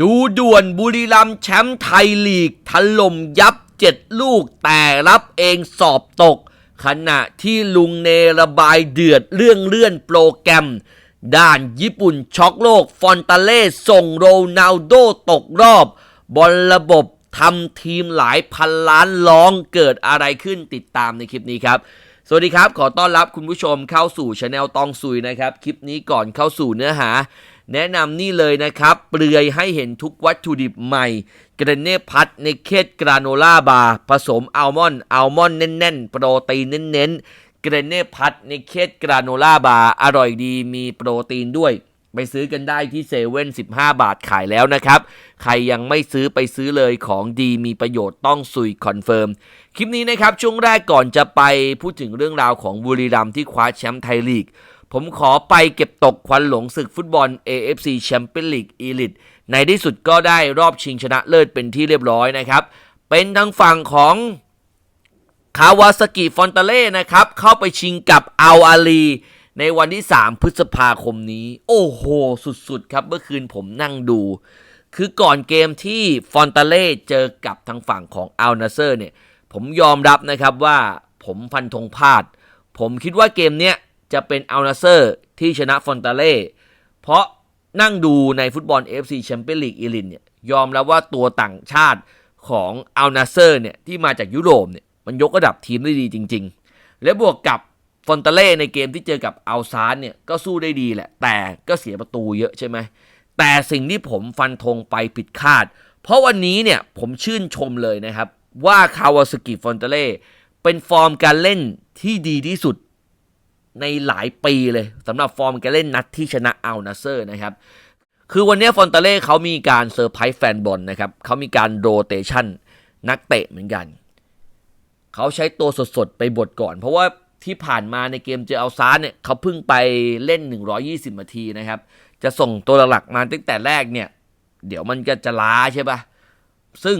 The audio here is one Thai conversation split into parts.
ดูด่วนบุรีรัมย์แชมป์ไทยลีกถล่มยับเจ็ดลูกแต่รับเองสอบตก ขณะที่ลุงเนระบายเดือดเรื่องเลื่อนโปรแกรม ด้านญี่ปุ่นช็อกโลกฟอนตาเล่ส่งโรนัลโดตกรอบ บอลระบบทำทีมหลายพันล้านร้องเกิดอะไรขึ้นติดตามในคลิปนี้ครับสวัสดีครับ ขอต้อนรับคุณผู้ชมเข้าสู่ช anel ตองซุยนะครับ คลิปนี้ก่อนเข้าสู่เนื้อหาแนะนำนี่เลยนะครับ เปลือยให้เห็นทุกวัตถุดิบใหม่ เกรเน่พัดในเคตกราโนล่าบาร์ผสมอัลมอนด์อัลมอนด์แน่นๆ โปรตีนเน้นๆ เกรเน่พัดในเคตกราโนล่าบาร์อร่อยดีมีโปรตีนด้วย ไปซื้อกันได้ที่เซเว่น15 บาทขายแล้วนะครับ ใครยังไม่ซื้อไปซื้อเลยของดีมีประโยชน์ต้องซุยคอนเฟิร์ม คลิปนี้นะครับช่วงแรกก่อนจะไปพูดถึงเรื่องราวของบุรีรัมย์ที่คว้าแชมป์ไทยลีก ผมขอไปเก็บตกควันหลงศึกฟุตบอล AFC Champions League Elite ในที่สุดก็ได้รอบชิงชนะเลิศเป็นที่เรียบร้อยนะครับ เป็นทางฝั่งของคาวาสกิฟอนตาเล่นะครับ เข้าไปชิงกับอัลอาลีในวันที่ 3 พฤษภาคมนี้ โอ้โห สุดๆ ครับเมื่อคืนผมนั่งดู คือก่อนเกมที่ฟอนตาเล่เจอกับทางฝั่งของอัลนาเซอร์เนี่ย ผมยอมรับนะครับว่าผมฟันธงพลาด ผมคิดว่าเกมเนี้ย จะเป็นอัลนาเซอร์ที่ชนะฟอนตาเล่เพราะนั่งดูในฟุตบอล FC Champions League อีลินเนี่ยยอมแล้วว่าตัวต่างชาติของอัลนาเซอร์เนี่ยที่มาจากยุโรปเนี่ยมันยกระดับทีมได้ดีจริง ๆ และบวกกับฟอนตาเล่ในเกมที่เจอกับอัลซานเนี่ยก็สู้ได้ดีแหละ แต่ก็เสียประตูเยอะใช่ไหมแต่สิ่งที่ผมฟันธงไปผิดคาด เพราะวันนี้เนี่ยผมชื่นชมเลยนะครับ ว่าคาวาสกิฟอนตาเล่เป็นฟอร์มการเล่นที่ดีที่สุด ในหลายปีเลยสำหรับฟอร์มการเล่นนัดที่ชนะอัลนาเซอร์นะครับคือวันนี้ฟอนตาเล่เขามีการเซอร์ไพรส์แฟนบอลนะครับเขามีการโรเตชันนักเตะเหมือนกันเขาใช้ตัวสดๆ ไปบทก่อน เพราะว่าที่ผ่านมาในเกมเจออัลซาร์เนี่ยเขาเพิ่งไปเล่น 120 นาทีนะครับ จะส่งตัวหลักๆมาตั้งแต่แรกเนี่ย เดี๋ยวมันก็จะล้าใช่ปะซึ่ง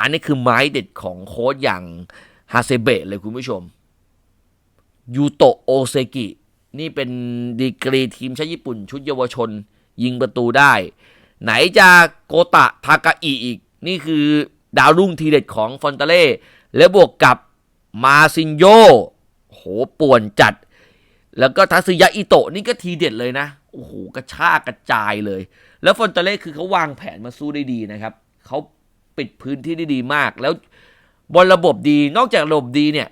อันนี้คือไม้เด็ดของโค้ชอย่างฮาเซเบะเลยคุณผู้ชม ยูโตะโอเซกิ นี่เป็นดีกรีทีมชาติญี่ปุ่น ชุดเยาวชน ยิงประตูได้ ไหนจะโกตะทากาอิอีก นี่คือดาวรุ่งทีเด็ดของฟอนตาเล่และบวกกับมาซินโยโหป่วนจัด แล้วก็ทัสึยะอิโตะนี่ก็ทีเด็ดเลยนะ โอ้โห กระชากกระจายเลย แล้วฟอนตาเล่คือเขาวางแผนมาสู้ได้ดีนะครับเขาปิดพื้นที่ได้ดีมาก แล้วบอลระบบดีนอกจากระบบดีเนี่ย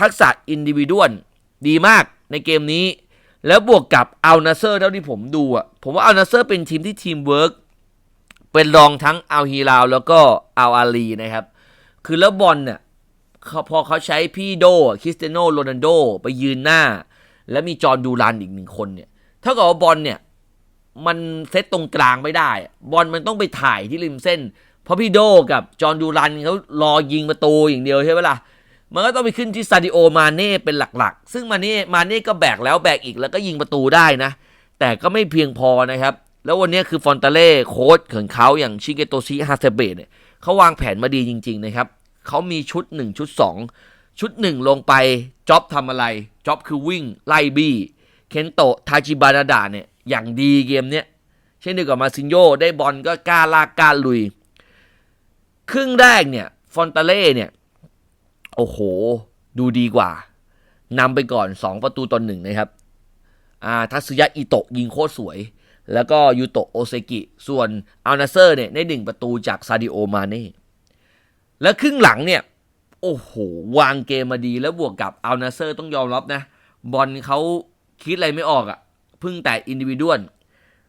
ทักษะอินดิวิดวล ดีมากในเกมนี้ แล้วบวกกับอัลนาเซอร์เท่าที่ผมดูอะผมว่าอัลนาเซอร์เป็นทีมที่ทีมเวิร์กเป็นรองทั้งอัลฮีราวแล้วก็อัลอาลีนะครับ คือแล้วบอลเนี่ยพอเขาใช้พี่โดคริสเตียโนโรนัลโดไปยืนหน้า แล้วมีจอร์ดูรันอีกหนึ่งคนเนี่ยเท่ากับว่าบอลเนี่ยมันเซตตรงกลางไม่ได้ บอลมันต้องไปถ่ายที่ริมเส้น เพราะพี่โดกับจอร์ดูรันเขารอยิงประตูอย่างเดียวใช่ไหมล่ะ มันก็ต้องไปขึ้นที่ซาดิโอมาเน่เป็นหลักๆ ซึ่งมาเน่มาเน่ก็แบกแล้วแบกอีกแล้วก็ยิงประตูได้นะ แต่ก็ไม่เพียงพอนะครับ แล้ววันนี้คือฟอนตาเล่โค้ชของเขาอย่างชิเกโตชิฮาเซเบะเนี่ยเขาวางแผนมาดีจริงๆนะครับเขามีชุด 1 ชุด 2 ชุด 1 ลงไปจ็อบทำอะไรจ็อบคือวิ่งไล่บี้เคนโตะทาจิบานาดาเนี่ยอย่างดีเกมเนี้ยเช่นเดียวกับมาซินโยได้บอลก็กล้าลากกล้าลุย ครึ่งแรกเนี่ยฟอนตาเล่เนี่ย โอ้โห ดูดีกว่านำไปก่อน 2 ประตูต่อหนึ่งนะครับอ่าทัสึยะอิโตะยิงโคตรสวย แล้วก็ยูโตะโอเซกิ ส่วนอัลนาเซอร์เนี่ยได้หนึ่งประตูจากซาดิโอมาเน่แล้วครึ่งหลังเนี่ย โอ้โห วางเกมมาดีแล้วบวกกับอัลนาเซอร์ต้องยอมรับนะ บอลเขาคิดอะไรไม่ออกอะ่ะพึ่งแต่อินดิวิดวล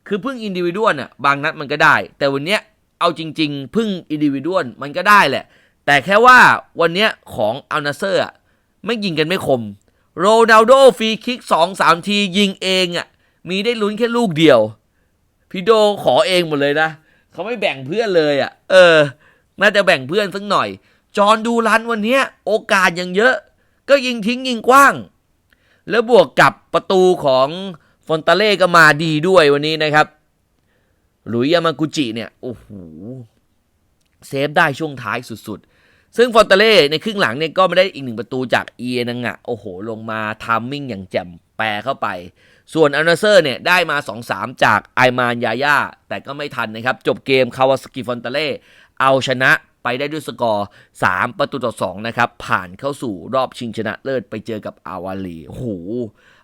คือพึ่งอินดิวิดวลอะบางนัดมันก็ได้ แต่วันเนี้ยเอาจริง ๆ พึ่งอินดิวิดวลมันก็ได้แหละ แต่แค่ว่าวันนี้ของอัลนาเซอร์ไม่ยิงกันไม่คม โรนัลโดฟรีคิกสองสามทียิงเองอะ มีได้ลุ้นแค่ลูกเดียว พี่โดขอเองหมดเลยนะ เขาไม่แบ่งเพื่อนเลยอะ เออ น่าจะแบ่งเพื่อนสักหน่อย จอห์นดูรันวันนี้โอกาสยังเยอะ ก็ยิงทิ้งยิงกว้าง แล้วบวกกับประตูของฟอนตาเล่ก็มาดีด้วยวันนี้นะครับ หลุยยามากุจิเนี่ย โอ้โห เซฟได้ช่วงท้ายสุดๆ ซึ่งฟอนเตเล่ในครึ่งหลังเนี่ยก็ไม่ได้อีกหนึ่งประตูจากเอียนังอะโอ้โห ลงมาทามมิ่งอย่างแจ่มแปลเข้าไป ส่วนอัลนาเซอร์เนี่ยได้มา 2-3 จากไอมานยาย่าแต่ก็ไม่ทันนะครับ จบเกมคาวาสกิฟอนเตเล่เอาชนะไปได้ด้วยสกอร์ 3 ประตูต่อ 2 นะครับ ผ่านเข้าสู่รอบชิงชนะเลิศไปเจอกับอาวาลีโอ้โห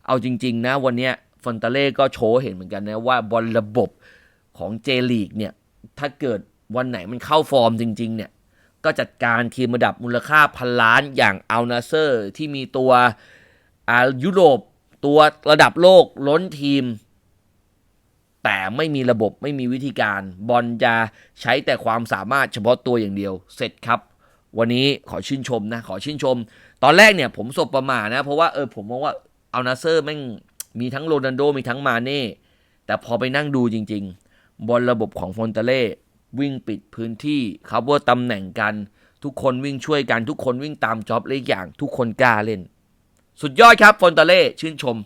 เอาจริง ๆ นะวันเนี้ยฟอนเตเล่ก็โชว์เห็นเหมือนกันนะว่าบอลระบบของเจลีกเนี่ยถ้าเกิดวันไหนมันเข้าฟอร์มจริง ๆ เนี่ย ก็จัดการทีมระดับมูลค่าพันล้านอย่างอัลนาเซอร์ ที่มีตัวอายุโรปตัวระดับโลกล้นทีม แต่ไม่มีระบบไม่มีวิธีการ บอลจะใช้แต่ความสามารถเฉพาะตัวอย่างเดียว เสร็จครับ วันนี้ขอชื่นชมนะ ขอชื่นชม ตอนแรกเนี่ยผมสบประมาทนะ เพราะว่าเออผมมองว่าอัลนาเซอร์แม่งมีทั้งโรนัลโดมีทั้งมาเน่แต่พอไปนั่งดูจริง ๆ บอลระบบของฟอนเตเล่ วิ่งปิดพื้นที่คัฟเวอร์ตำแหน่งกัน ทุกคนวิ่งช่วยกันทุกคนวิ่งตามจ็อบเลยอย่าง ทุกคนกล้าเล่น สุดยอดครับฟอนเตเล่ชื่นชม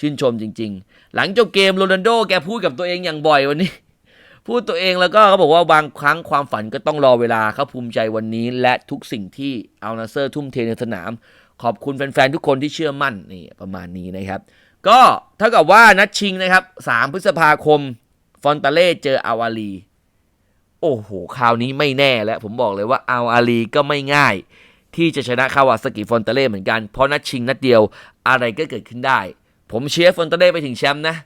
ชื่นชมจริง ๆ หลังจบเกมโรนัลโดแกพูดกับตัวเองอย่างบ่อยวันนี้ พูดตัวเองแล้วก็เขาบอกว่าบางครั้งความฝันก็ต้องรอเวลาเขาภูมิใจวันนี้ และทุกสิ่งที่อัลนาเซอร์ทุ่มเทในสนาม ขอบคุณแฟนๆทุกคนที่เชื่อมั่นนี่ประมาณนี้นะครับ ก็เท่ากับว่านัดชิงนะครับ 3 พฤษภาคมฟอนตาเล่เจออาวาลี โอ้โห คราวนี้ไม่แน่แล้ว ผมบอกเลยว่าอาวาลีก็ไม่ง่าย ที่จะชนะคาวาสกิฟอนเตเล่เหมือนกัน เพราะนัดชิงนัดเดียวอะไรก็เกิดขึ้นได้ ผมเชียร์ฟอนเตเล่ไปถึงแชมป์นะ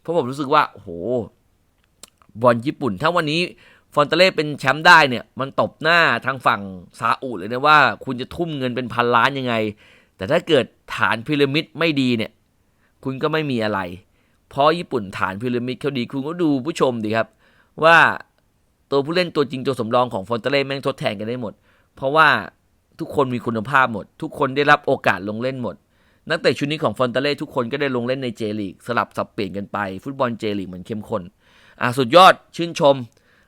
เพราะผมรู้สึกว่าโอ้โหบอลญี่ปุ่น ถ้าวันนี้ฟอนเตเล่เป็นแชมป์ได้เนี่ย มันตบหน้าทางฝั่งซาอุเลยนะว่า คุณจะทุ่มเงินเป็นพันล้านยังไง แต่ถ้าเกิดฐานพีระมิดไม่ดีเนี่ย คุณก็ไม่มีอะไร เพราะญี่ปุ่นฐานพีระมิดเขาดีคุณก็ดูผู้ชมดีครับ ว่า ตัวผู้เล่นตัวจริงตัวสำรองของฟอนเตเล่แม่งทดแทนกันได้หมด เพราะว่าทุกคนมีคุณภาพหมด ทุกคนได้รับโอกาสลงเล่นหมด นักเตะชุดนี้ของฟอนเตเล่ทุกคนก็ได้ลงเล่นในเจลีกสลับสับเปลี่ยนกันไป ฟุตบอลเจลีกมันเข้มข้นอะสุดยอดชื่นชม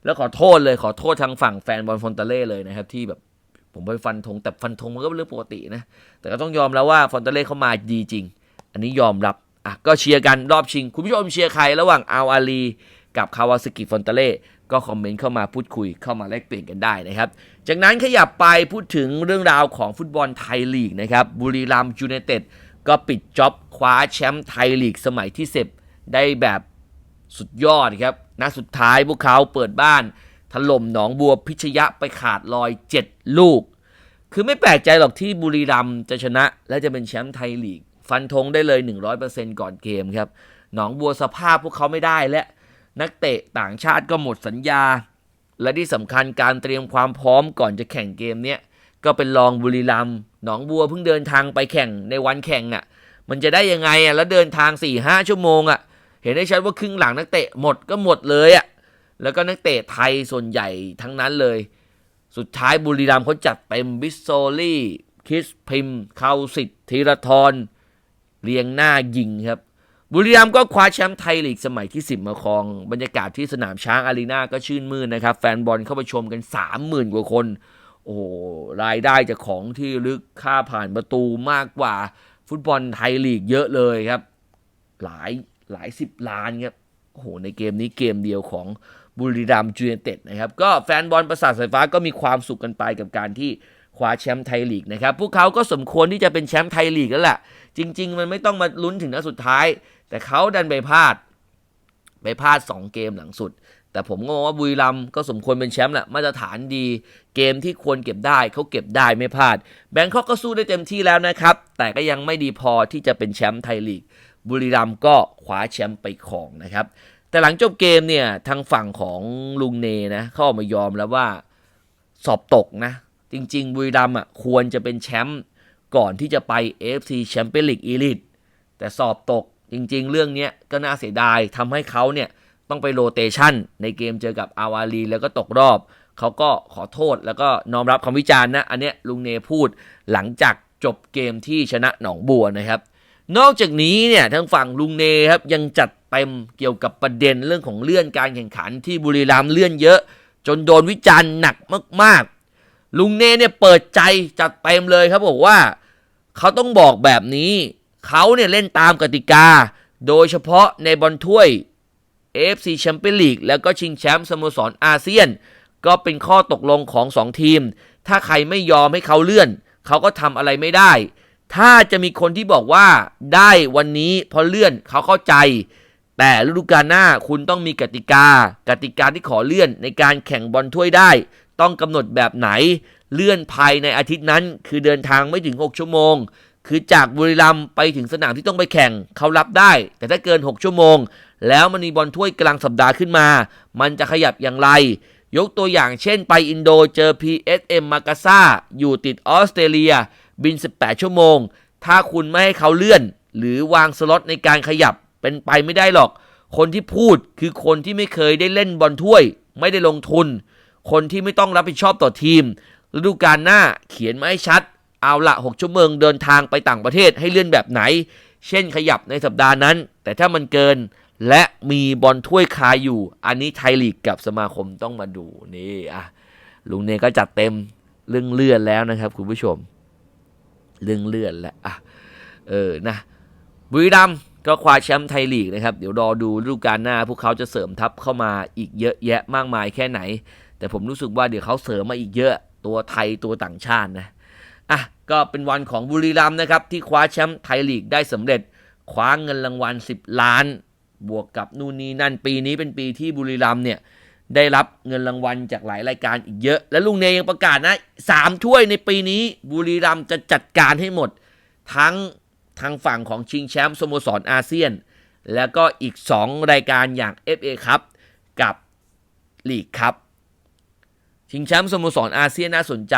แล้วขอโทษเลยขอโทษทางฝั่งแฟนบอลฟอนเตเล่เลยนะครับที่แบบผมไปฟันธงแต่ฟันธงมันก็เป็นเรื่องปกตินะแต่ก็ต้องยอมแล้วว่าฟอนเตเล่เขามาดีจริง อันนี้ยอมรับอะก็เชียร์กันรอบชิง คุณผู้ชมเชียร์ใครระหว่างอัลอาลีกับคาวาสกิฟอนเตเล่ ก็คอมเมนต์เข้ามาพูดคุยเข้ามาแลกเปลี่ยนกันได้นะครับ จากนั้นขยับไปพูดถึงเรื่องราวของฟุตบอลไทยลีกนะครับบุรีรัมย์ยูไนเต็ดก็ปิดจ็อบคว้าแชมป์ไทยลีกสมัยที่10ได้แบบสุดยอดครับนัดสุดท้ายพวกเขาเปิดบ้านถล่มหนองบัวพิชยะไปขาดลอย 7 ลูก คือไม่แปลกใจหรอกที่บุรีรัมย์จะชนะ และจะเป็นแชมป์ไทยลีก ฟันธงได้เลย 100%ก่อนเกมครับ หนองบัวสภาพพวกเขาไม่ได้และ นักเตะต่างชาติก็หมดสัญญา และที่สำคัญการเตรียมความพร้อมก่อนจะแข่งเกมเนี้ยก็เป็นรองบุรีรัมหนองบัวเพิ่งเดินทางไปแข่งในวันแข่งอะ มันจะได้ยังไงอะแล้วเดินทาง4ี่ห้าชั่วโมงอะ เห็นได้ชัดว่าครึ่งหลังนักเตะหมดก็หมดเลยอะแล้วก็นักเตะไทยส่วนใหญ่ทั้งนั้นเลย สุดท้ายบุรีรัมเขาจัดเต็มบิสโซลี่ คิสพิมเข้าสิทธิ์ธีรทรเรียงหน้ายิงครับ บุรีรัมย์ก็คว้าแชมป์ไทยลีกสมัยที่ 10 มาครอง บรรยากาศที่สนามช้างอารีนาก็ชื่นมื่นนะครับ แฟนบอลเข้าไปชมกัน 30,000 กว่าคน โอ้โหรายได้จากของที่ลึกค่าผ่านประตูมากกว่า ฟุตบอลไทยลีกเยอะเลยครับ หลายหลายสิบล้านครับโอ้โหในเกมนี้เกมเดียวของบุรีรัมย์ยูไนเต็ดนะครับ ก็แฟนบอลประสาทสายฟ้าก็มีความสุขกันไปกับการที่ คว้าแชมป์ไทยลีกนะครับ พวกเขาก็สมควรที่จะเป็นแชมป์ไทยลีกแล้วแหละจริง ๆ มันไม่ต้องมาลุ้นถึงนัดสุดท้าย แต่เขาดันไปพลาด ไปพลาด 2 เกมหลังสุด แต่ผมก็มองว่าบุรีรัมย์ก็สมควรเป็นแชมป์แหละมาตรฐานดี เกมที่ควรเก็บได้เขาเก็บได้ไม่พลาด แบงคอกก็สู้ได้เต็มที่แล้วนะครับ แต่ก็ยังไม่ดีพอที่จะเป็นแชมป์ไทยลีก บุรีรัมย์ก็คว้าแชมป์ไปครองนะครับ แต่หลังจบเกมเนี่ยทางฝั่งของลุงเนนะเขาออกมายอมแล้วว่าสอบตกนะ จริง ๆ บุรีรัมย์อะควรจะเป็นแชมป์ก่อนที่จะไป AFC Champions League Elite แต่สอบตกจริง ๆ เรื่องนี้ก็น่าเสียดายทำให้เขาเนี่ยต้องไปโรเตชันในเกมเจอกับอาวาลีแล้วก็ตกรอบ เขาก็ขอโทษแล้วก็น้อมรับคำวิจารณ์นะ อันเนี้ยลุงเนพูดหลังจากจบเกมที่ชนะหนองบัวนะครับ นอกจากนี้เนี่ยทางฝั่งลุงเนครับยังจัดเต็มเกี่ยวกับประเด็นเรื่องของเลื่อนการแข่งขันที่บุรีรัมย์เลื่อนเยอะ จนโดนวิจารณ์หนักมาก ลุงเน่เนี่ยเปิดใจจัดเต็มเลยครับบอกว่า เขาต้องบอกแบบนี้ เขาเนี่ยเล่นตามกติกา โดยเฉพาะในบอลถ้วย AFC Champions League แล้วก็ชิงแชมป์สโมสรอาเซียน ก็เป็นข้อตกลงของ 2 ทีม ถ้าใครไม่ยอมให้เขาเลื่อน เขาก็ทำอะไรไม่ได้ ถ้าจะมีคนที่บอกว่าได้วันนี้พราะเลื่อนเขาเข้าใจ แต่ฤดูกาลหน้าคุณต้องมีกติกา กติกาที่ขอเลื่อนในการแข่งบอลถ้วยได้ ต้องกำหนดแบบไหน เลื่อนภายในอาทิตย์นั้น คือเดินทางไม่ถึง 6 ชั่วโมง คือจากบุรีรัมย์ไปถึงสนามที่ต้องไปแข่งเขารับได้ แต่ถ้าเกิน 6 ชั่วโมง แล้วมันมีบอลถ้วยกลางสัปดาห์ขึ้นมา มันจะขยับอย่างไร ยกตัวอย่างเช่นไปอินโดเจอ PSM มากาซาอยู่ติดออสเตรเลีย บิน 18 ชั่วโมง ถ้าคุณไม่ให้เขาเลื่อน หรือวางสล็อตในการขยับเป็นไปไม่ได้หรอก คนที่พูดคือคนที่ไม่เคยได้เล่นบอลถ้วย ไม่ได้ลงทุน คนที่ไม่ต้องรับผิดชอบต่อทีมฤดูกาลหน้าเขียนมาให้ชัด เอาละ6ชั่วโมงเดินทางไปต่างประเทศให้เลื่อนแบบไหน เช่นขยับในสัปดาห์นั้น แต่ถ้ามันเกินและมีบอลถ้วยคาอยู่ อันนี้ไทยลีกกับสมาคมต้องมาดูนี่อะลุงเนก็จัดเต็มเรื่องเลื่อนแล้วนะครับ คุณผู้ชม เรื่องเลื่อนแล้วอะเออนะบุรีรัมก็คว้าแชมป์ไทยลีกนะครับ เดี๋ยวรอดูฤดูกาลหน้า พวกเขาจะเสริมทัพเข้ามาอีกเยอะแยะมากมายแค่ไหน แต่ผมรู้สึกว่าเดี๋ยวเขาเสริมมาอีกเยอะตัวไทยตัวต่างชาตินะอะก็เป็นวันของบุรีรัมย์นะครับ ที่คว้าแชมป์ไทยลีกได้สำเร็จ คว้าเงินรางวัล 10 ล้าน บวกกับนู่นนี่นั่นปีนี้เป็นปีที่บุรีรัมย์เนี่ยได้รับเงินรางวัลจากหลายรายการอีกเยอะ และลุงเนยยังประกาศนะสามถ้วยในปีนี้ บุรีรัมย์จะจัดการให้หมด ทั้งทางฝั่งของชิงแชมป์สโมสรอาเซียน แล้วก็อีก 2 รายการอย่าง FA ครับกับลีกครับ ชิงแชมป์สโมสรอาเซียนน่าสนใจ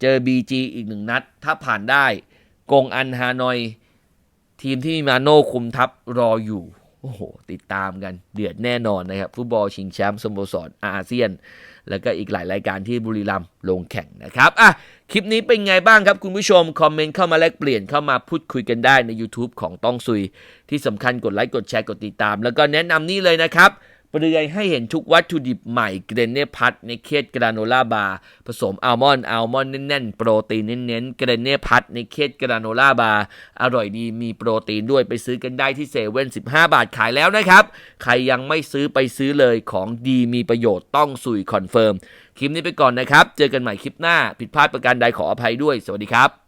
เจอ BG อีกหนึ่งนัด ถ้าผ่านได้ กงอันฮานอย ทีมที่มีมาโน่คุมทัพรออยู่ โอ้โห ติดตามกัน เดือดแน่นอนนะครับ ฟุตบอลชิงแชมป์สโมสรอาเซียน แล้วก็อีกหลายรายการที่บุรีรัมย์ลงแข่งนะครับ อะ คลิปนี้เป็นไงบ้างครับคุณผู้ชม คอมเมนต์เข้ามาแลกเปลี่ยนเข้ามาพูดคุยกันได้ใน YouTube ของต้องซุย ที่สำคัญกดไลค์กดแชร์กดติดตาม แล้วก็แนะนำนี่เลยนะครับ เปลือยให้เห็นทุกวัตถุดิบใหม่เกรเน่พัทในเคสกราโนล่าบาร์ผสมอัลมอนด์อัลมอนด์แน่นๆ โปรตีนเน้นๆเกรเน่พัทในเคสกราโนล่าบาร์อร่อยดีมีโปรตีนด้วยไปซื้อกันได้ที่เซเว่น15บาทขายแล้วนะครับ ใครยังไม่ซื้อไปซื้อเลยของดีมีประโยชน์ต้องสุยคอนเฟิร์มคลิปนี้ไปก่อนนะครับ เจอกันใหม่คลิปหน้าผิดพลาดประการใดขออภัยด้วย สวัสดีครับ